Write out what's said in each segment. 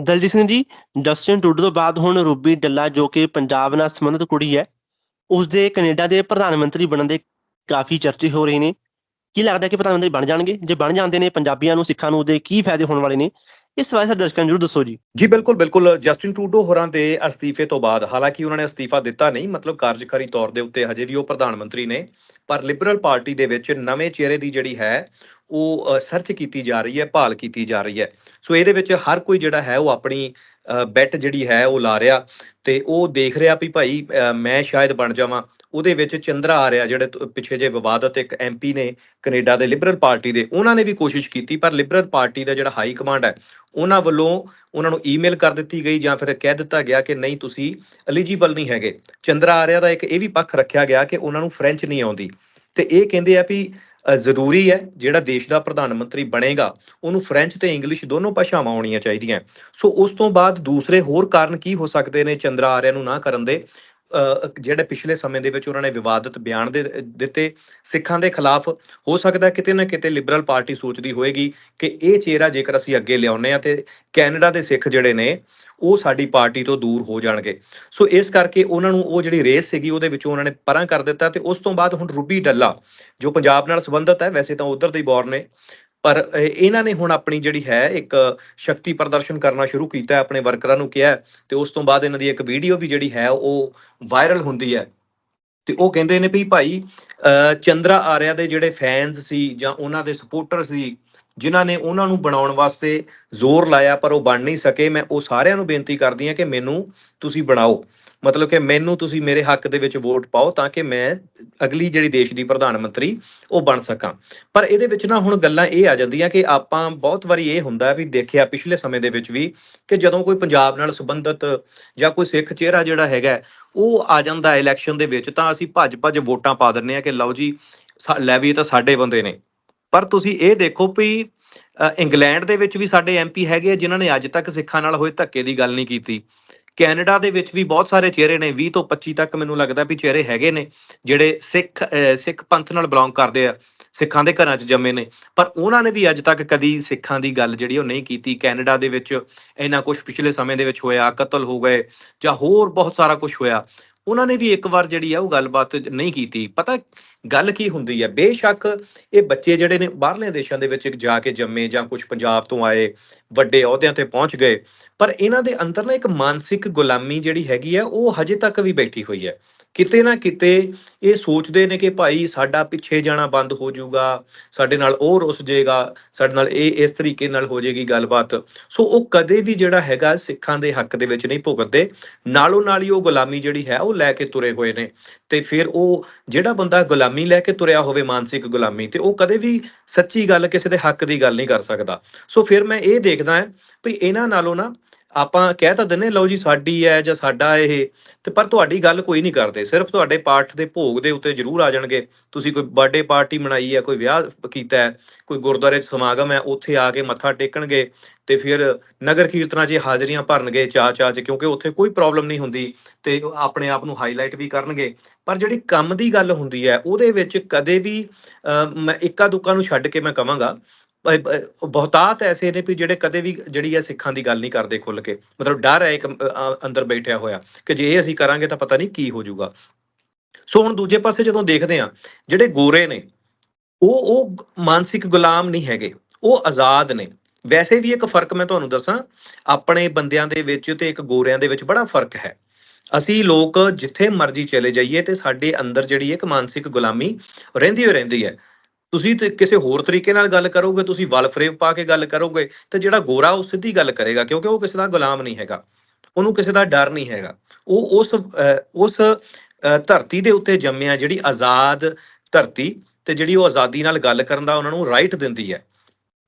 Daljit Singh ji Justin Trudeau ਤੋਂ ਬਾਅਦ ਹੁਣ ਰੂਬੀ ਡੱਲਾ ਜੋ ਕਿ ਪੰਜਾਬ ਨਾਲ ਸੰਬੰਧਿਤ ਕੁੜੀ ਹੈ ਉਸ ਦੇ ਕੈਨੇਡਾ ਦੇ ਪ੍ਰਧਾਨ ਮੰਤਰੀ ਬਣਨ ਦੇ ਕਾਫੀ ਚਰਚੇ ਹੋ ਰਹੇ ਨੇ। ਕੀ ਲੱਗਦਾ ਕਿ ਪ੍ਰਧਾਨ ਮੰਤਰੀ ਬਣ ਜਾਣਗੇ? ਜੇ ਬਣ ਜਾਂਦੇ ਨੇ ਪੰਜਾਬੀਆਂ ਨੂੰ, ਸਿੱਖਾਂ ਨੂੰ, ਉਹਦੇ ਕੀ ਫਾਇਦੇ ਹੋਣ ਵਾਲੇ ਨੇ? ਇਸ ਬਾਰੇ ਸਾਡੇ ਦਰਸ਼ਕਾਂ ਨੂੰ ਜਰੂਰ ਦੱਸੋ ਜੀ। ਜੀ, ਬਿਲਕੁਲ ਬਿਲਕੁਲ। ਜਸਟਿਨ ਟਰੂਡੋ ਹੋਰਾਂ ਦੇ ਅਸਤੀਫੇ ਤੋਂ ਬਾਅਦ, ਹਾਲਾਂਕਿ ਉਹਨਾਂ ਨੇ ਅਸਤੀਫਾ ਦਿੱਤਾ ਨਹੀਂ, ਮਤਲਬ ਕਾਰਜਕਾਰੀ ਤੌਰ ਦੇ ਉੱਤੇ ਹਜੇ ਵੀ ਉਹ ਪ੍ਰਧਾਨ ਮੰਤਰੀ ਨੇ, ਪਰ ਲਿਬਰਲ ਪਾਰਟੀ ਦੇ ਵਿੱਚ ਨਵੇਂ ਚਿਹਰੇ ਦੀ ਜਿਹੜੀ ਹੈ, ਉਹ ਸਰਚ ਕੀਤੀ ਜਾ ਰਹੀ ਹੈ, ਭਾਲ ਕੀਤੀ ਜਾ ਰਹੀ ਹੈ। ਸੋ ਇਹਦੇ ਵਿੱਚ ਹਰ ਕੋਈ ਜਿਹੜਾ ਹੈ, ਉਹ ਆਪਣੀ ਬੈਟ ਜਿਹੜੀ ਹੈ ਉਹ ਲਾ ਰਿਹਾ ਤੇ ਉਹ ਦੇਖ ਰਿਹਾ ਵੀ ਭਾਈ ਮੈਂ ਸ਼ਾਇਦ ਬਣ ਜਾਵਾਂ। ਉਹਦੇ ਵਿੱਚ ਚੰਦਰਾ ਆ ਰਿਹਾ ਜਿਹੜੇ ਪਿੱਛੇ ਜੇ ਵਿਵਾਦਤ ਇੱਕ ਐਮਪੀ ਨੇ ਕੈਨੇਡਾ ਦੇ ਲਿਬਰਲ ਪਾਰਟੀ ਦੇ, ਉਹਨਾਂ ਨੇ ਵੀ ਕੋਸ਼ਿਸ਼ ਕੀਤੀ, ਪਰ ਲਿਬਰਲ ਪਾਰਟੀ ਦਾ ਜਿਹੜਾ ਹਾਈ ਕਮਾਂਡ ਹੈ, ਉਹਨਾਂ ਵੱਲੋਂ ਉਹਨਾਂ ਨੂੰ ਈਮੇਲ ਕਰ ਦਿੱਤੀ ਗਈ ਜਾਂ ਫਿਰ ਕਹਿ ਦਿੱਤਾ ਗਿਆ ਕਿ ਨਹੀਂ, ਤੁਸੀਂ ਐਲੀਜੀਬਲ ਨਹੀਂ ਹੈਗੇ। ਚੰਦਰਾ ਆਰਿਆ ਦਾ ਇੱਕ ਇਹ ਵੀ ਪੱਖ ਰੱਖਿਆ ਗਿਆ ਕਿ ਉਹਨਾਂ ਨੂੰ ਫ੍ਰੈਂਚ ਨਹੀਂ ਆਉਂਦੀ। ਤੇ ਇਹ ਕਹਿੰਦੇ ਆ ਵੀ ਜ਼ਰੂਰੀ ਹੈ ਜਿਹੜਾ ਦੇਸ਼ ਦਾ ਪ੍ਰਧਾਨ ਮੰਤਰੀ ਬਣੇਗਾ, ਉਹਨੂੰ ਫ੍ਰੈਂਚ ਤੇ ਇੰਗਲਿਸ਼ ਦੋਨੋਂ ਭਾਸ਼ਾਵਾਂ ਆਉਣੀਆਂ ਚਾਹੀਦੀਆਂ। ਸੋ ਉਸ ਤੋਂ ਬਾਅਦ ਦੂਸਰੇ ਹੋਰ ਕਾਰਨ ਕੀ ਹੋ ਸਕਦੇ ਨੇ ਚੰਦਰਾ ਆਰਿਆ ਨੂੰ ਨਾ ਕਰਨ ਦੇ? ਜਿਹੜੇ ਪਿਛਲੇ ਸਮੇਂ ਦੇ ਵਿੱਚ ਉਹਨਾਂ ਨੇ ਵਿਵਾਦਤ ਬਿਆਨ ਦੇ ਦਿੱਤੇ, ਸਿੱਖਾਂ ਦੇ ਖਿਲਾਫ ਹੋ ਸਕਦਾ ਕਿਤੇ ਨਾ ਕਿਤੇ ਲਿਬਰਲ ਪਾਰਟੀ ਸੋਚਦੀ ਹੋਏਗੀ ਕਿ ਇਹ ਚਿਹਰਾ ਜੇਕਰ ਅਸੀਂ ਅੱਗੇ ਲਿਆਉਂਦੇ ਆ ਤੇ ਕੈਨੇਡਾ ਦੇ ਸਿੱਖ ਜਿਹੜੇ ਨੇ, ਉਹ ਸਾਡੀ ਪਾਰਟੀ ਤੋਂ ਦੂਰ ਹੋ ਜਾਣਗੇ। ਸੋ ਇਸ ਕਰਕੇ ਉਹਨਾਂ ਨੂੰ ਉਹ ਜਿਹੜੀ ਰੇਸ ਸੀਗੀ ਉਹਦੇ ਵਿੱਚੋਂ ਉਹਨਾਂ ਨੇ ਪਰਾਂ ਕਰ ਦਿੱਤਾ ਤੇ ਉਸ ਤੋਂ ਬਾਅਦ ਹੁਣ ਰੂਬੀ ਡੱਲਾ ਜੋ ਪੰਜਾਬ ਨਾਲ ਸੰਬੰਧਿਤ ਹੈ, ਵੈਸੇ ਤਾਂ ਉਧਰ ਦੇ ਹੀ ਬੋਰਨ ਨੇ ਪਰ ਇਹਨਾਂ ਨੇ ਹੁਣ ਆਪਣੀ ਜਿਹੜੀ ਹੈ ਇੱਕ ਸ਼ਕਤੀ ਪ੍ਰਦਰਸ਼ਨ ਕਰਨਾ ਸ਼ੁਰੂ ਕੀਤਾ ਹੈ ਆਪਣੇ ਵਰਕਰਾਂ ਨੂੰ ਕਿਹਾ ਹੈ ਤੇ ਉਸ ਤੋਂ ਬਾਅਦ ਇਹਨਾਂ ਦੀ ਇੱਕ ਵੀਡੀਓ ਵੀ ਜਿਹੜੀ ਹੈ ਉਹ ਵਾਇਰਲ ਹੁੰਦੀ ਹੈ। ਤੇ ਉਹ ਕਹਿੰਦੇ ਨੇ ਵੀ ਭਾਈ ਅ, ਚੰਦਰਾ ਆਰਿਆ ਦੇ ਜਿਹੜੇ ਫੈਨਸ ਸੀ ਜਾਂ ਉਹਨਾਂ ਦੇ ਸਪੋਰਟਰ ਸੀ ਜਿਨ੍ਹਾਂ ਨੇ ਉਹਨਾਂ ਨੂੰ ਬਣਾਉਣ ਵਾਸਤੇ ਜ਼ੋਰ ਲਾਇਆ ਪਰ ਉਹ ਬਣ ਨਹੀਂ ਸਕੇ ਮੈਂ ਉਹ ਸਾਰਿਆਂ ਨੂੰ ਬੇਨਤੀ ਕਰਦੀ ਹਾਂ ਕਿ ਮੈਨੂੰ ਤੁਸੀਂ ਬਣਾਓ। ਮਤਲਬ ਕਿ ਮੈਨੂੰ ਤੁਸੀਂ ਮੇਰੇ ਹੱਕ ਦੇ ਵਿੱਚ ਵੋਟ ਪਾਓ ਤਾਂ ਕਿ ਮੈਂ ਅਗਲੀ ਜਿਹੜੀ ਦੇਸ਼ ਦੀ ਪ੍ਰਧਾਨ ਮੰਤਰੀ ਉਹ ਬਣ ਸਕਾਂ। ਪਰ ਇਹਦੇ ਵਿੱਚ ਨਾ ਹੁਣ ਗੱਲਾਂ ਇਹ ਆ ਜਾਂਦੀਆਂ ਕਿ ਆਪਾਂ ਬਹੁਤ ਵਾਰੀ ਇਹ ਹੁੰਦਾ ਵੀ ਦੇਖਿਆ ਪਿਛਲੇ ਸਮੇਂ ਦੇ ਵਿੱਚ ਵੀ ਕਿ ਜਦੋਂ ਕੋਈ ਪੰਜਾਬ ਨਾਲ ਸੰਬੰਧਿਤ ਜਾਂ ਕੋਈ ਸਿੱਖ ਚਿਹਰਾ ਜਿਹੜਾ ਹੈਗਾ ਉਹ ਆ ਜਾਂਦਾ ਇਲੈਕਸ਼ਨ ਦੇ ਵਿੱਚ ਤਾਂ ਅਸੀਂ ਭੱਜ ਭੱਜ ਵੋਟਾਂ ਪਾ ਦਿੰਨੇ ਆ ਕਿ ਲਓ ਜੀ, ਸਾ- ਲੈ ਵੀ ਤਾਂ ਸਾਡੇ ਬੰਦੇ ਨੇ। ਪਰ ਤੁਸੀਂ ਇਹ ਦੇਖੋ ਵੀ ਇੰਗਲੈਂਡ ਦੇ ਵਿੱਚ ਵੀ ਸਾਡੇ ਐਮਪੀ ਹੈਗੇ ਆ ਜਿਨ੍ਹਾਂ ਨੇ ਅੱਜ ਤੱਕ ਸਿੱਖਾਂ ਨਾਲ ਹੋਏ ਧੱਕੇ ਦੀ ਗੱਲ ਨਹੀਂ ਕੀਤੀ। ਕੈਨੇਡਾ ਦੇ ਵਿੱਚ ਵੀ ਬਹੁਤ ਸਾਰੇ ਚਿਹਰੇ ਨੇ 20 ਤੋਂ 25 ਤੱਕ ਮੈਨੂੰ ਲੱਗਦਾ ਵੀ ਚਿਹਰੇ ਹੈਗੇ ਨੇ ਜਿਹੜੇ ਸਿੱਖ ਅ, ਸਿੱਖ ਪੰਥ ਨਾਲ ਬਿਲੋਂਗ ਕਰਦੇ ਆ ਸਿੱਖਾਂ ਦੇ ਘਰਾਂ 'ਚ ਜੰਮੇ ਨੇ। ਪਰ ਉਹਨਾਂ ਨੇ ਵੀ ਅੱਜ ਤੱਕ ਕਦੀ ਸਿੱਖਾਂ ਦੀ ਗੱਲ ਜਿਹੜੀ ਉਹ ਨਹੀਂ ਕੀਤੀ। ਕੈਨੇਡਾ ਦੇ ਵਿੱਚ ਇੰਨਾ ਕੁਝ ਪਿਛਲੇ ਸਮੇਂ ਦੇ ਵਿੱਚ ਹੋਇਆ ਕਤਲ ਹੋ ਗਏ ਜਾਂ ਹੋਰ ਬਹੁਤ ਸਾਰਾ ਕੁਝ ਹੋਇਆ। ਉਹਨਾਂ ਨੇ ਵੀ ਇੱਕ ਵਾਰ ਜਿਹੜੀ ਆ ਉਹ ਗੱਲਬਾਤ ਨਹੀਂ ਕੀਤੀ। ਪਤਾ ਗੱਲ ਕੀ ਹੁੰਦੀ ਹੈ ਬੇਸ਼ੱਕ ਇਹ ਬੱਚੇ ਜਿਹੜੇ ਨੇ ਬਾਹਰਲੇ ਦੇਸ਼ਾਂ ਦੇ ਵਿੱਚ ਜਾ ਕੇ ਜੰਮੇ ਜਾਂ ਕੁਝ ਪੰਜਾਬ ਤੋਂ ਆਏ, ਵੱਡੇ ਅਹੁਦਿਆਂ ਤੇ ਪਹੁੰਚ ਗਏ, ਪਰ ਇਹਨਾਂ ਦੇ ਅੰਦਰ ਨਾ ਇੱਕ ਮਾਨਸਿਕ ਗੁਲਾਮੀ ਜਿਹੜੀ ਹੈਗੀ ਹੈ ਉਹ ਹਜੇ ਤੱਕ ਵੀ ਬੈਠੀ ਹੋਈ ਹੈ ਕਿਤੇ ਨਾ ਕਿਤੇ ਇਹ ਸੋਚਦੇ ਨੇ ਕਿ ਭਾਈ ਸਾਡਾ ਪਿੱਛੇ ਜਾਣਾ ਬੰਦ ਹੋ ਜਾਊਗਾ, ਸਾਡੇ ਨਾਲ ਉਹ ਰੁੱਸ ਜਾਏਗਾ, ਸਾਡੇ ਨਾਲ ਇਹ ਇਸ ਤਰੀਕੇ ਨਾਲ ਹੋ ਜਾਏਗੀ ਗੱਲਬਾਤ। ਸੋ ਉਹ ਕਦੇ ਵੀ ਜਿਹੜਾ ਹੈਗਾ ਸਿੱਖਾਂ ਦੇ ਹੱਕ ਦੇ ਵਿੱਚ ਨਹੀਂ ਭੁਗਤਦੇ, ਨਾਲੋਂ ਨਾਲ ਹੀ ਉਹ ਗੁਲਾਮੀ ਜਿਹੜੀ ਹੈ ਉਹ ਲੈ ਕੇ ਤੁਰੇ ਹੋਏ ਨੇ। ਤੇ ਫਿਰ ਉਹ ਜਿਹੜਾ ਬੰਦਾ ਗੁਲਾਮੀ ਲੈ ਕੇ ਤੁਰਿਆ ਹੋਵੇ ਮਾਨਸਿਕ ਗੁਲਾਮੀ, ਤੇ ਉਹ ਕਦੇ ਵੀ ਸੱਚੀ ਗੱਲ ਕਿਸੇ ਦੇ ਹੱਕ ਦੀ ਗੱਲ ਨਹੀਂ ਕਰ ਸਕਦਾ। ਸੋ ਫਿਰ ਮੈਂ ਇਹ ਦੇਖਦਾ ਹਾਂ ਵੀ ਇਹਨਾਂ ਨਾਲੋਂ ਨਾ ਆਪਾਂ ਕਹਿ ਤਾਂ ਦਿੰਨੇ ਲਓ ਜੀ ਸਾਡੀ ਹੈ ਜਾਂ ਸਾਡਾ ਇਹ ਤੇ ਪਰ ਤੁਹਾਡੀ ਗੱਲ ਕੋਈ ਨਹੀਂ ਕਰਦੇ ਸਿਰਫ ਤੁਹਾਡੇ ਪਾਠ ਦੇ ਭੋਗ ਦੇ ਉੱਤੇ ਜ਼ਰੂਰ ਆ ਜਾਣਗੇ। ਤੁਸੀਂ ਕੋਈ ਬਰਥਡੇ ਪਾਰਟੀ ਮਨਾਈ ਹੈ ਕੋਈ ਵਿਆਹ ਕੀਤਾ ਹੈ ਕੋਈ ਗੁਰਦੁਆਰੇ 'ਚ ਸਮਾਗਮ ਹੈ ਉੱਥੇ ਆ ਕੇ ਮੱਥਾ ਟੇਕਣਗੇ ਤੇ ਫਿਰ ਨਗਰ ਕੀਰਤਨਾਂ 'ਚ ਹਾਜ਼ਰੀਆਂ ਭਰਨਗੇ ਚਾਅ ਚਾਅ 'ਚ ਕਿਉਂਕਿ ਉੱਥੇ ਕੋਈ ਪ੍ਰੋਬਲਮ ਨਹੀਂ ਹੁੰਦੀ ਤੇ ਆਪਣੇ ਆਪ ਨੂੰ ਹਾਈਲਾਈਟ ਵੀ ਕਰਨਗੇ। ਪਰ ਜਿਹੜੀ ਕੰਮ ਦੀ ਗੱਲ ਹੁੰਦੀ ਹੈ ਉਹਦੇ ਵਿੱਚ ਕਦੇ ਵੀ ਅਹ, ਮੈਂ ਇੱਕਾ ਦੁੱਕਾ ਨੂੰ ਛੱਡ ਕੇ ਮੈਂ ਕਹਾਂਗਾ ਬਹੁਤਾਤ ਐਸੇ ਨੇ ਵੀ ਜਿਹੜੇ ਕਦੇ ਵੀ ਜਿਹੜੀ ਹੈ ਸਿੱਖਾਂ ਦੀ ਗੱਲ ਨਹੀਂ ਕਰਦੇ ਖੁੱਲ ਕੇ। ਮਤਲਬ ਡਰ ਹੈ ਇੱਕ ਅੰਦਰ ਬੈਠਿਆ ਹੋਇਆ ਕਿ ਜੇ ਇਹ ਅਸੀਂ ਕਰਾਂਗੇ ਤਾਂ ਪਤਾ ਨਹੀਂ ਕੀ ਹੋ ਜਾਊਗਾ। ਸੋ ਹੁਣ ਦੂਜੇ ਪਾਸੇ ਜਦੋਂ ਦੇਖਦੇ ਆ ਜਿਹੜੇ ਗੋਰੇ ਨੇ, ਉਹ ਉਹ ਮਾਨਸਿਕ ਗੁਲਾਮ ਨਹੀਂ ਹੈਗੇ, ਉਹ ਆਜ਼ਾਦ ਨੇ। ਵੈਸੇ ਵੀ ਇੱਕ ਫ਼ਰਕ ਮੈਂ ਤੁਹਾਨੂੰ ਦੱਸਾਂ, ਆਪਣੇ ਬੰਦਿਆਂ ਦੇ ਵਿੱਚ ਤੇ ਇੱਕ ਗੋਰਿਆਂ ਦੇ ਵਿੱਚ ਬੜਾ ਫ਼ਰਕ ਹੈ। ਅਸੀਂ ਲੋਕ ਜਿੱਥੇ ਮਰਜ਼ੀ ਚਲੇ ਜਾਈਏ ਤੇ ਸਾਡੇ ਅੰਦਰ ਜਿਹੜੀ ਇੱਕ ਮਾਨਸਿਕ ਗੁਲਾਮੀ ਰਹਿੰਦੀ ਹੋ ਰਹਿੰਦੀ ਹੈ। ਤੁਸੀਂ ਤੇ ਕਿਸੇ ਹੋਰ ਤਰੀਕੇ ਨਾਲ ਗੱਲ ਕਰੋਗੇ, ਤੁਸੀਂ ਵਲ ਫਰੇਵ ਪਾ ਕੇ ਗੱਲ ਕਰੋਗੇ, ਤੇ ਜਿਹੜਾ ਗੋਰਾ ਉਹ ਸਿੱਧੀ ਗੱਲ ਕਰੇਗਾ, ਕਿਉਂਕਿ ਉਹ ਕਿਸੇ ਦਾ ਗੁਲਾਮ ਨਹੀਂ ਹੈਗਾ, ਉਹਨੂੰ ਕਿਸੇ ਦਾ ਡਰ ਨਹੀਂ ਹੈਗਾ। ਉਹ ਉਸ ਉਸ ਧਰਤੀ ਦੇ ਉੱਤੇ ਜੰਮਿਆ ਜਿਹੜੀ ਆਜ਼ਾਦ ਧਰਤੀ ਤੇ ਜਿਹੜੀ ਉਹ ਆਜ਼ਾਦੀ ਨਾਲ ਗੱਲ ਕਰਨ ਦਾ ਉਹਨਾਂ ਨੂੰ ਰਾਈਟ ਦਿੰਦੀ ਹੈ।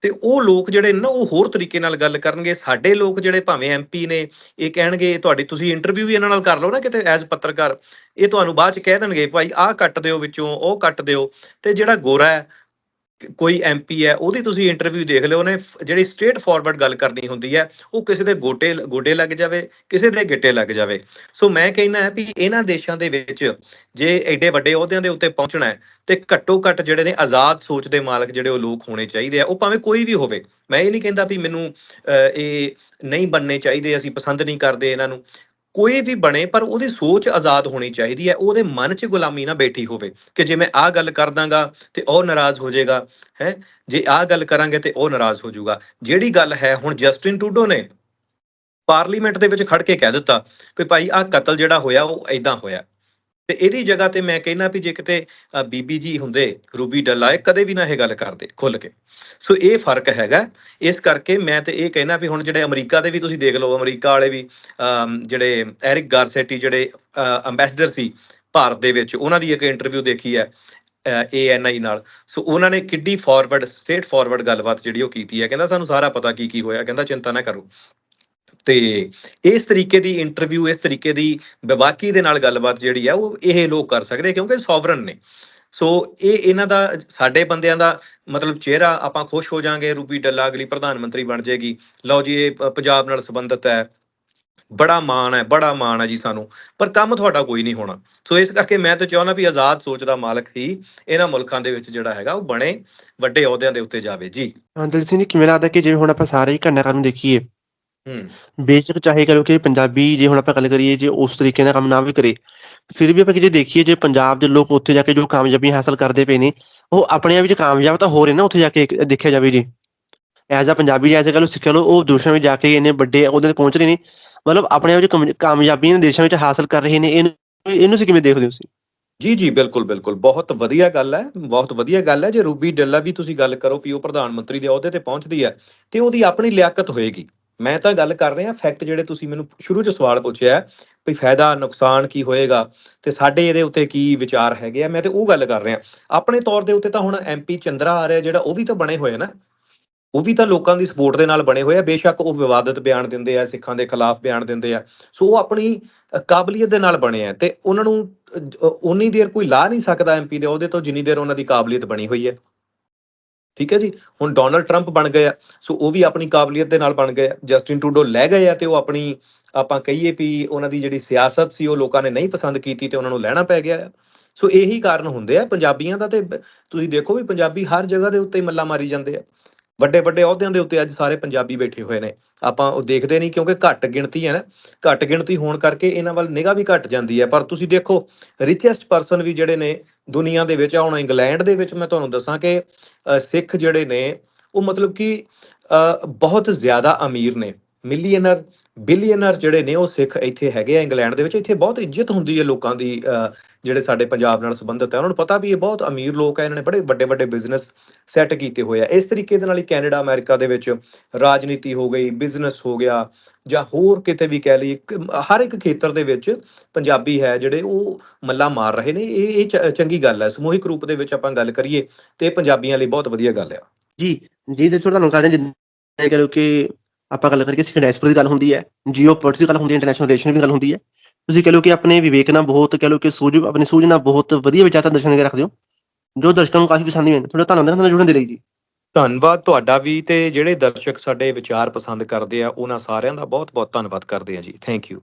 ਤੇ ਉਹ ਲੋਕ ਜਿਹੜੇ ਨੇ ਨਾ, ਉਹ ਹੋਰ ਤਰੀਕੇ ਨਾਲ ਗੱਲ ਕਰਨਗੇ। ਸਾਡੇ ਲੋਕ ਜਿਹੜੇ ਭਾਵੇਂ ਐਮਪੀ ਨੇ, ਇਹ ਕਹਿਣਗੇ, ਤੁਹਾਡੀ ਤੁਸੀਂ ਇੰਟਰਵਿਊ ਵੀ ਇਹਨਾਂ ਨਾਲ ਕਰ ਲਓ ਨਾ ਕਿਤੇ ਐਜ਼ ਪੱਤਰਕਾਰ। ਇਹ ਤੁਹਾਨੂੰ ਬਾਅਦ ਚ ਕਹਿ ਦੇਣਗੇ, ਭਾਈ ਆਹ ਕੱਟ ਦਿਓ ਵਿੱਚੋਂ, ਉਹ ਕੱਟ ਦਿਓ। ਤੇ ਜਿਹੜਾ ਗੋਰਾ ਹੈ ਕੋਈ ਐਮਪੀ ਹੈ ਉਹਦੀ ਤੁਸੀਂ ਇੰਟਰਵਿਊ ਦੇਖ ਲਿਓ ਉਹਨੇ ਜਿਹੜੀ ਸਟ੍ਰੇਟ ਫਾਰਵਰਡ ਗੱਲ ਕਰਨੀ ਹੁੰਦੀ ਹੈ ਉਹ ਕਿਸੇ ਦੇ ਗੋਟੇ ਗੋਡੇ ਲੱਗ ਜਾਵੇ ਕਿਸੇ ਦੇ ਗਿੱਟੇ ਲੱਗ ਜਾਵੇ। ਸੋ ਮੈਂ ਕਹਿੰਦਾ ਵੀ ਇਹਨਾਂ ਦੇਸ਼ਾਂ ਦੇ ਵਿੱਚ ਜੇ ਐਡੇ ਵੱਡੇ ਅਹੁਦਿਆਂ ਦੇ ਉੱਤੇ ਪਹੁੰਚਣਾ ਹੈ ਤੇ ਘੱਟੋ ਘੱਟ ਜਿਹੜੇ ਨੇ ਆਜ਼ਾਦ ਸੋਚ ਦੇ ਮਾਲਕ ਜਿਹੜੇ ਉਹ ਲੋਕ ਹੋਣੇ ਚਾਹੀਦੇ ਆ ਉਹ ਭਾਵੇਂ ਕੋਈ ਵੀ ਹੋਵੇ। ਮੈਂ ਇਹ ਨਹੀਂ ਕਹਿੰਦਾ ਵੀ ਮੈਨੂੰ ਅਹ, ਇਹ ਨਹੀਂ ਬਣਨੇ ਚਾਹੀਦੇ ਅਸੀਂ ਪਸੰਦ ਨਹੀਂ ਕਰਦੇ ਇਹਨਾਂ ਨੂੰ। ਕੋਈ ਵੀ ਬਣੇ, ਪਰ ਉਹਦੀ ਸੋਚ ਆਜ਼ਾਦ ਹੋਣੀ ਚਾਹੀਦੀ ਹੈ, ਉਹਦੇ ਮਨ 'ਚ ਗੁਲਾਮੀ ਨਾ ਬੈਠੀ ਹੋਵੇ। ਕਿ ਜੇ ਮੈਂ ਆਹ ਗੱਲ ਕਰ ਦਾਂਗਾ ਤੇ ਉਹ ਨਾਰਾਜ਼ ਹੋ ਜਾਏਗਾ, ਹੈ? ਜੇ ਆਹ ਗੱਲ ਕਰਾਂਗੇ ਤੇ ਉਹ ਨਾਰਾਜ਼ ਹੋ ਜਾਊਗਾ। ਜਿਹੜੀ ਗੱਲ ਹੈ, ਹੁਣ ਜਸਟਿਨ ਟੂਡੋ ਨੇ ਪਾਰਲੀਮੈਂਟ ਦੇ ਵਿੱਚ ਖੜ ਕੇ ਕਹਿ ਦਿੱਤਾ ਵੀ ਭਾਈ ਆਹ ਕਤਲ ਜਿਹੜਾ ਹੋਇਆ, ਉਹ ਐਦਾਂ ਹੋਇਆ। ਤੇ ਇਹਦੀ ਜਗ੍ਹਾ ਤੇ ਮੈਂ ਕਹਿੰਦਾ ਵੀ ਜੇ ਕਿਤੇ ਬੀਬੀ ਜੀ ਹੁੰਦੇ, ਰੂਬੀ ਡੱਲਾ, ਇਹ ਕਦੇ ਵੀ ਨਾ ਇਹ ਗੱਲ ਕਰਦੇ ਖੁੱਲ ਕੇ। ਸੋ ਇਹ ਫ਼ਰਕ ਹੈਗਾ। ਇਸ ਕਰਕੇ ਮੈਂ ਤੇ ਇਹ ਕਹਿਣਾ ਵੀ ਹੁਣ ਜਿਹੜੇ ਅਮਰੀਕਾ ਦੇ ਵੀ ਤੁਸੀਂ ਦੇਖ ਲਓ, ਅਮਰੀਕਾ ਵਾਲੇ ਵੀ ਜਿਹੜੇ ਐਰਿਕ ਗਾਰਸੈਟੀ ਜਿਹੜੇ ਅੰਬੈਸਡਰ ਸੀ ਭਾਰਤ ਦੇ ਵਿੱਚ, ਉਹਨਾਂ ਦੀ ਇੱਕ ਇੰਟਰਵਿਊ ਦੇਖੀ ਹੈ ਏਐਨਆਈ ਨਾਲ। ਸੋ ਉਹਨਾਂ ਨੇ ਕਿੱਡੀ ਫਾਰਵਰਡ ਸਟੇਟ ਫਾਰਵਰਡ ਗੱਲਬਾਤ ਜਿਹੜੀ ਉਹ ਕੀਤੀ ਹੈ। ਕਹਿੰਦਾ ਸਾਨੂੰ ਸਾਰਾ ਪਤਾ ਕੀ ਕੀ ਹੋਇਆ, ਕਹਿੰਦਾ ਚਿੰਤਾ ਨਾ ਕਰੋ। ਤੇ ਇਸ ਤਰੀਕੇ ਦੀ ਇੰਟਰਵਿਊ ਇਸ ਤਰੀਕੇ ਦੀ ਬੇਬਾਕੀ ਦੇ ਨਾਲ ਗੱਲਬਾਤ ਜਿਹੜੀ ਆ, ਉਹ ਇਹ ਲੋਕ ਕਰ ਸਕਦੇ ਕਿਉਂਕਿ ਸੋਵਰਨ ਨੇ। ਸੋ ਇਹ ਇਹਨਾਂ ਦਾ, ਸਾਡੇ ਬੰਦਿਆਂ ਦਾ ਮਤਲਬ ਚਿਹਰਾ ਆਪਾਂ ਖੁਸ਼ ਹੋ ਜਾਾਂਗੇ, ਰੂਪੀ ਡੱਲਾ ਅਗਲੀ ਪ੍ਰਧਾਨ ਮੰਤਰੀ ਬਣ ਜਾਏਗੀ ਲਓ ਜੀ, ਇਹ ਪੰਜਾਬ ਨਾਲ ਸੰਬੰਧਿਤ ਹੈ। ਬੜਾ ਮਾਣ ਹੈ, ਬੜਾ ਮਾਣ ਹੈ ਜੀ ਸਾਨੂੰ। ਪਰ ਕੰਮ ਤੁਹਾਡਾ ਕੋਈ ਨਹੀਂ ਹੋਣਾ। ਸੋ ਇਸ ਕਰਕੇ ਮੈਂ ਤਾਂ ਚਾਹੁੰਦਾ ਵੀ ਆਜ਼ਾਦ ਸੋਚ ਦਾ ਮਾਲਕ ਹੀ ਇਹਨਾਂ ਮੁਲਕਾਂ ਦੇ ਵਿੱਚ ਜਿਹੜਾ ਹੈਗਾ, ਉਹ ਬਣੇ, ਵੱਡੇ ਅਹੁਦਿਆਂ ਦੇ ਉੱਤੇ ਜਾਵੇ। ਜੀ। ਹਾਂ ਸਿੰਘ ਜੀ ਕਿਵੇਂ ਲੱਗਦਾ ਕਿ ਜਿਵੇਂ ਹੁਣ ਆਪਾਂ ਸਾਰੇ ਹੀ ਘਟਨਾਕ੍ਰਮ ਨੂੰ ਦੇਖੀਏ ਹੂੰ। ਬੇਸ਼ੱਕ ਚਾਹੇ ਕਰੋ ਕਿ ਪੰਜਾਬੀ ਜੇ ਹੁਣ ਆਪਾਂ ਗੱਲ ਕਰੀਏ ਜੇ ਉਸ ਤਰੀਕੇ ਨਾਲ ਕੰਮ ਨਾ ਵੀ ਕਰੇ ਫਿਰ ਵੀ ਆਪਾਂ ਜੇ ਦੇਖੀਏ ਜੇ ਪੰਜਾਬ ਦੇ ਲੋਕ ਉੱਥੇ ਜਾ ਕੇ ਜੋ ਕਾਮਯਾਬੀ ਹਾਸਲ ਕਰਦੇ ਪਏ ਨੇ ਉਹ ਆਪਣੇ ਆਪ ਵਿੱਚ ਕਾਮਯਾਬ ਤਾਂ ਹੋ ਰਹੇ ਨਾ ਉੱਥੇ ਜਾ ਕੇ ਦੇਖਿਆ ਜਾਵੇ ਜੀ। As a Punjabi as a ਕਹ ਸਿੱਖ ਲਓ ਉਹ ਦੂਸਰਿਆਂ ਵਿੱਚ ਜਾ ਕੇ ਇੰਨੇ ਵੱਡੇ ਉਹਦੇ ਤੇ ਪਹੁੰਚ ਰਹੇ ਨੇ ਮਤਲਬ ਆਪਣੇ ਆਪ ਵਿੱਚ ਕਾਮ- ਕਾਮਯਾਬੀ ਇਹਨਾਂ ਦੇਸ਼ਾਂ ਵਿੱਚ ਹਾਸਲ ਕਰ ਰਹੇ ਨੇ ਇਹਨੂੰ ਇਹਨੂੰ ਤੁਸੀਂ ਕਿਵੇਂ ਦੇਖਦੇ ਹੋ ਤੁਸੀਂ? ਜੀ ਜੀ ਬਿਲਕੁਲ ਬਿਲਕੁਲ ਬਹੁਤ ਵਧੀਆ ਗੱਲ ਹੈ ਬਹੁਤ ਵਧੀਆ ਗੱਲ ਹੈ ਜੇ ਰੂਬੀ ਡੱਲਾ ਵੀ ਤੁਸੀਂ ਗੱਲ ਕਰੋ ਵੀ ਉਹ ਪ੍ਰਧਾਨ ਮੰਤਰੀ ਦੇ ਅਹੁਦੇ ਤੇ ਪਹੁੰਚਦੀ ਹੈ ਤੇ ਉਹਦੀ ਆਪਣੀ ਲਿਆਕਤ ਹੋਏਗੀ। ਮੈਂ ਤਾਂ ਗੱਲ ਕਰ ਰਿਹਾ ਫੈਕਟ ਜਿਹੜੇ ਤੁਸੀਂ ਮੈਨੂੰ ਸ਼ੁਰੂ 'ਚ ਸਵਾਲ ਪੁੱਛਿਆ ਵੀ ਫਾਇਦਾ, ਨੁਕਸਾਨ ਕੀ ਹੋਏਗਾ ਤੇ ਸਾਡੇ ਇਹਦੇ ਉੱਤੇ ਕੀ ਵਿਚਾਰ ਹੈਗੇ ਆ, ਮੈਂ ਤੇ ਉਹ ਗੱਲ ਕਰ ਰਿਹਾ। ਆਪਣੇ ਤੌਰ ਦੇ ਉੱਤੇ ਤਾਂ ਹੁਣ ਐਮਪੀ ਚੰਦਰਾ ਆ ਰਿਹਾ ਜਿਹੜਾ ਉਹ ਵੀ ਤਾਂ ਬਣੇ ਹੋਏ ਨਾ। ਉਹ ਵੀ ਤਾਂ ਲੋਕਾਂ ਦੀ ਸਪੋਰਟ ਦੇ ਨਾਲ ਬਣੇ ਹੋਏ ਆ, ਬੇਸ਼ੱਕ ਉਹ ਵਿਵਾਦਤ ਬਿਆਨ ਦਿੰਦੇ ਆ, ਸਿੱਖਾਂ ਦੇ ਖਿਲਾਫ ਬਿਆਨ ਦਿੰਦੇ ਆ। ਸੋ ਉਹ ਆਪਣੀ ਕਾਬਲੀਅਤ ਦੇ ਨਾਲ ਬਣੇ ਆ ਤੇ ਉਹਨਾਂ ਨੂੰ ਉਨੀ ਦੇਰ ਕੋਈ ਲਾ ਨਹੀਂ ਸਕਦਾ ਐਮਪੀ ਦੇ, ਉਹਦੇ ਤੋਂ ਜਿੰਨੀ ਦੇਰ ਉਹਨਾਂ ਦੀ ਕਾਬਲੀਅਤ ਬਣੀ ਹੋਈ ਹੈ। ਠੀਕ ਹੈ ਜੀ? ਹੁਣ ਡੋਨਲਡ ਟਰੰਪ ਬਣ ਗਏ ਆ, ਸੋ ਉਹ ਵੀ ਆਪਣੀ ਕਾਬਲੀਅਤ ਦੇ ਨਾਲ ਬਣ ਗਏ ਆ। ਜਸਟਿਨ ਟੂਡੋ ਲੈ ਗਏ ਆ ਤੇ ਉਹ ਆਪਣੀ, ਆਪਾਂ ਕਹੀਏ ਵੀ ਉਹਨਾਂ ਦੀ ਜਿਹੜੀ ਸਿਆਸਤ ਸੀ, ਉਹ ਲੋਕਾਂ ਨੇ ਨਹੀਂ ਪਸੰਦ ਕੀਤੀ ਤੇ ਉਹਨਾਂ ਨੂੰ ਲੈਣਾ ਪੈ ਗਿਆ ਆ। ਸੋ ਇਹੀ ਕਾਰਨ ਹੁੰਦੇ ਆ ਪੰਜਾਬੀਆਂ ਦਾ ਤੇ ਤੁਸੀਂ ਦੇਖੋ ਵੀ ਪੰਜਾਬੀ ਹਰ ਜਗ੍ਹਾ ਦੇ ਉੱਤੇ ਹੀ ਮੱਲਾ ਮਾਰੀ ਜਾਂਦੇ ਆ। ਵੱਡੇ ਵੱਡੇ ਅਹੁਦਿਆਂ ਦੇ ਉੱਤੇ ਅੱਜ ਸਾਰੇ ਪੰਜਾਬੀ ਬੈਠੇ ਹੋਏ ਨੇ। ਆਪਾਂ ਉਹ ਦੇਖਦੇ ਨਹੀਂ ਕਿਉਂਕਿ ਘੱਟ ਗਿਣਤੀ ਹੈ ਨਾ। ਘੱਟ ਗਿਣਤੀ ਹੋਣ ਕਰਕੇ ਇਹਨਾਂ ਵੱਲ ਨਿਗਾਹ ਵੀ ਘੱਟ ਜਾਂਦੀ ਹੈ। ਪਰ ਤੁਸੀਂ ਦੇਖੋ ਰਿਚੈਸਟ ਪਰਸਨ ਵੀ ਜਿਹੜੇ ਨੇ ਦੁਨੀਆ ਦੇ ਵਿੱਚ ਹੁਣ ਇੰਗਲੈਂਡ ਦੇ ਵਿੱਚ ਮੈਂ ਤੁਹਾਨੂੰ ਦੱਸਾਂ ਕਿ ਸਿੱਖ ਜਿਹੜੇ ਨੇ ਉਹ ਮਤਲਬ ਕਿ ਅ, ਬਹੁਤ ਜ਼ਿਆਦਾ ਅਮੀਰ ਨੇ। ਮਿਲੀਅਨਰ, ਬਿਲੀਅਨਰ ਜਿਹੜੇ ਨੇ ਉਹ ਸਿੱਖ ਇੱਥੇ ਹੈਗੇ ਆ ਇੰਗਲੈਂਡ ਦੇ ਵਿੱਚ। ਇੱਥੇ ਬਹੁਤ ਇੱਜ਼ਤ ਹੁੰਦੀ ਹੈ ਲੋਕਾਂ ਦੀ ਜਿਹੜੇ ਸਾਡੇ ਪੰਜਾਬ ਨਾਲ ਸੰਬੰਧਿਤ ਹੈ ਉਹਨਾਂ ਨੂੰ ਪਤਾ ਵੀ ਇਹ ਬਹੁਤ ਅਮੀਰ ਲੋਕ ਹੈ ਇਹਨਾਂ ਨੇ ਬੜੇ ਵੱਡੇ ਵੱਡੇ ਬਿਜ਼ਨਸ ਸੈੱਟ ਕੀਤੇ ਹੋਏ ਆ। ਇਸ ਤਰੀਕੇ ਦੇ ਨਾਲ ਹੀ ਕੈਨੇਡਾ, ਅਮਰੀਕਾ ਦੇ ਵਿੱਚ ਰਾਜਨੀਤੀ ਹੋ ਗਈ ਬਿਜ਼ਨਸ ਹੋ ਗਿਆ, ਜਾਂ ਹੋਰ ਕਿਤੇ ਵੀ ਕਹਿ ਲਈ ਹਰ ਇੱਕ ਖੇਤਰ ਦੇ ਵਿੱਚ ਪੰਜਾਬੀ ਹੈ ਜਿਹੜੇ ਉਹ ਮੱਲਾ ਮਾਰ ਰਹੇ ਨੇ। ਇਹ ਇਹ ਚੰਗੀ ਗੱਲ ਹੈ। ਸਮੂਹਿਕ ਰੂਪ ਦੇ ਵਿੱਚ ਆਪਾਂ ਗੱਲ ਕਰੀਏ ਤੇ ਪੰਜਾਬੀਆਂ ਲਈ ਬਹੁਤ ਵਧੀਆ ਗੱਲ ਆ। ਜੀ ਜੀ ਦੱਸੋ ਤੁਹਾਨੂੰ ਕਰਦੇ ਜਿੱਦਾਂ ਕਿ ਆਪਾਂ ਗੱਲ ਕਰੀਏ ਸਿੱਖ ਡਾਇਸਪੋਰਾ ਦੀ ਗੱਲ ਹੁੰਦੀ ਹੈ, ਜੀਓ ਦੀ ਗੱਲ ਹੁੰਦੀ ਹੈ ਇੰਟਰਨੈਸ਼ਨਲ ਰਿਲੇਸ਼ਨ ਦੀ ਗੱਲ ਹੁੰਦੀ ਹੈ, ਤੁਸੀਂ ਕਹ ਲਓ ਕਿ ਆਪਣੇ ਵਿਵੇਕ ਨਾਲ ਬਹੁਤ ਕਹ ਲਓ ਕਿ ਸੂਝ, ਆਪਣੇ ਸੂਝ ਨਾਲ ਬਹੁਤ ਵਧੀਆ ਵਿਚਾਰ ਦਰਸ਼ਨ ਦੇ ਕੇ ਰੱਖਦੇ ਹੋ ਜੋ ਦਰਸ਼ਕਾਂ ਨੂੰ ਕਾਫੀ ਪਸੰਦ ਵੀ ਆਉਂਦੇ, ਤੁਹਾਡਾ ਧੰਨਵਾਦ ਹੈ ਤੁਹਾਨੂੰ ਜੁੜਨ ਦੇ ਲਈ ਜੀ। ਧੰਨਵਾਦ ਤੁਹਾਡਾ ਵੀ ਤੇ ਜਿਹੜੇ ਦਰਸ਼ਕ ਸਾਡੇ ਵਿਚਾਰ ਪਸੰਦ ਕਰਦੇ ਆ, ਉਹਨਾਂ ਸਾਰਿਆਂ ਦਾ ਬਹੁਤ ਬਹੁਤ ਧੰਨਵਾਦ ਕਰਦੇ ਆ ਜੀ ਥੈਂਕ ਯੂ